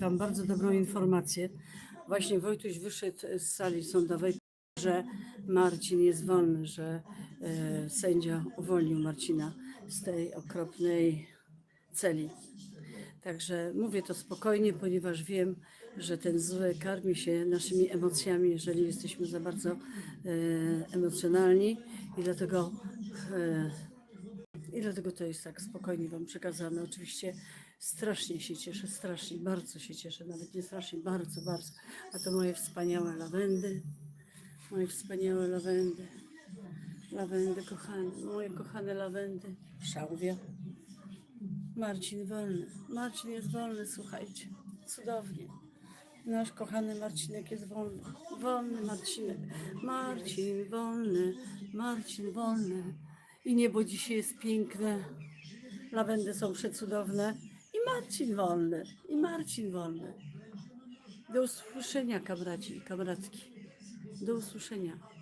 Mam bardzo dobrą informację. Właśnie Wojtuś wyszedł z sali sądowej, że Marcin jest wolny, że e, sędzia uwolnił Marcina z tej okropnej celi. Także mówię to spokojnie, ponieważ wiem, że ten zły karmi się naszymi emocjami, jeżeli jesteśmy za bardzo e, emocjonalni i dlatego e, dlatego to jest tak spokojnie Wam przekazane. Oczywiście strasznie się cieszę, strasznie, bardzo się cieszę, nawet nie strasznie, bardzo, bardzo. A to moje wspaniałe lawendy, moje wspaniałe lawendy, lawendy kochane, moje kochane lawendy, szałwia. Marcin wolny, Marcin jest wolny, słuchajcie, cudownie. Nasz kochany Marcinek jest wolny. Wolny Marcinek. Marcin wolny, Marcin wolny. I niebo dzisiaj jest piękne. Lawendy są przecudowne. I Marcin wolny. I Marcin wolny. Do usłyszenia, kamraci i. Do usłyszenia.